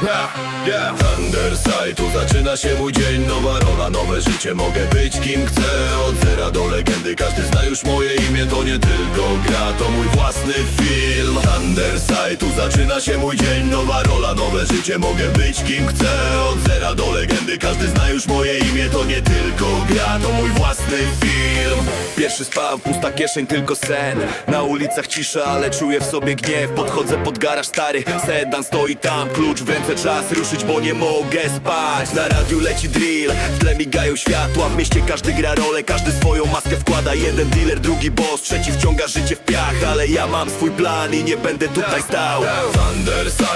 Ha, yeah. Thunderside, tu zaczyna się mój dzień. Nowa rola, nowe życie, mogę być kim chcę. Od zera do legendy, każdy zna już moje imię. To nie tylko gra, to mój własny film. Thunderside, tu zaczyna się mój dzień. Nowa rola, nowe życie, mogę być kim chcę. Od zera do legendy, każdy zna już moje imię. To nie tylko gra, to mój własny film Pierwszy spał, pusta kieszeń, tylko sen. Na ulicach cisza, ale czuję w sobie gniew. Podchodzę pod garaż stary, sedan stoi tam. Klucz w ręce, czas ruszyć, bo nie mogę spać. Na radiu leci drill, w tle migają światła. W mieście każdy gra rolę, każdy swoją maskę wkłada. Jeden dealer, drugi boss, trzeci wciąga życie w piach. Ale ja mam swój plan i nie będę tutaj stał. Thunderside, tu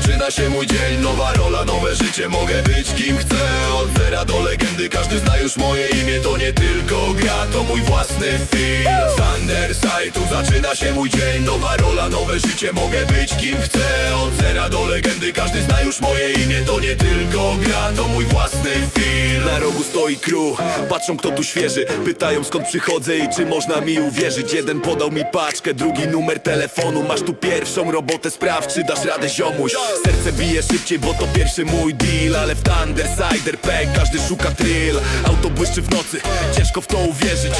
zaczyna się mój dzień Nowa rola, nowe życie, mogę być kim chcę Od zera do legendy, każdy zna już moje imię To nie tylko gra, to mój własny film. Thunderside, tu zaczyna się mój dzień Nowa rola, nowe życie, mogę być kim chcę Od zera do legendy, każdy zna już moje imię To nie tylko gra, to mój własny film. Na rogu stoi crew, patrzą kto tu świeży. Pytają skąd przychodzę i czy można mi uwierzyć. Jeden podał mi paczkę, drugi numer telefonu. Masz tu pierwszą robotę, sprawdź czy dasz radę ziomuś Serce bije szybciej, bo to pierwszy mój deal Ale w Thunderside RP każdy szuka thrill. Auto błyszczy w nocy, ciężko w to uwierzyć.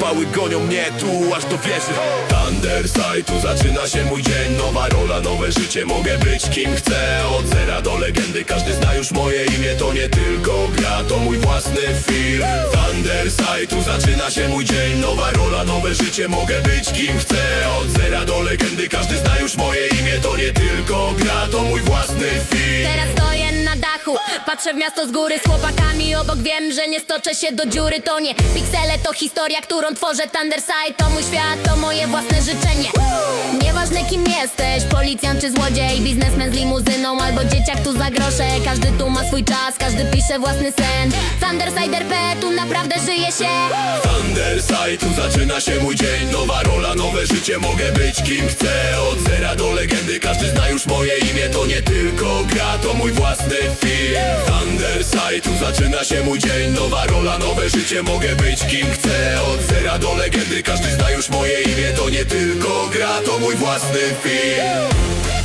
Pały gonią mnie tu aż do wieży. Thunderside, tu zaczyna się mój dzień. Nowa rola, nowe życie, mogę być kim chcę. Od zera do legendy, każdy zna już moje imię. To nie tylko gra, to mój własny film. Thunderside, tu zaczyna się mój dzień. Nowa rola, nowe życie, mogę być kim chcę. Od zera do legendy, każdy zna już moje patrzę w miasto z góry z chłopakami obok Wiem, że nie stoczę się do dziury, to nie Piksele to historia, którą tworzę. Thunderside To mój świat, to moje własne życzenie. Nieważne kim jesteś, policjant czy złodziej Biznesmen z limuzyną albo dzieciak tu za grosze. Każdy tu ma swój czas, każdy pisze własny sen. Thunderside RP, tu naprawdę żyje się. Thunderside, tu zaczyna się mój dzień. Nowa rola, nowe życie, mogę być kim chcę. Od zera do legendy, każdy zna już moje imię. To nie tylko gra, to mój własny film. Thunderside, tu zaczyna się mój dzień. Nowa rola, nowe życie, mogę być kim chcę. Od zera do legendy, każdy zna już moje imię. To nie tylko gra, to mój własny film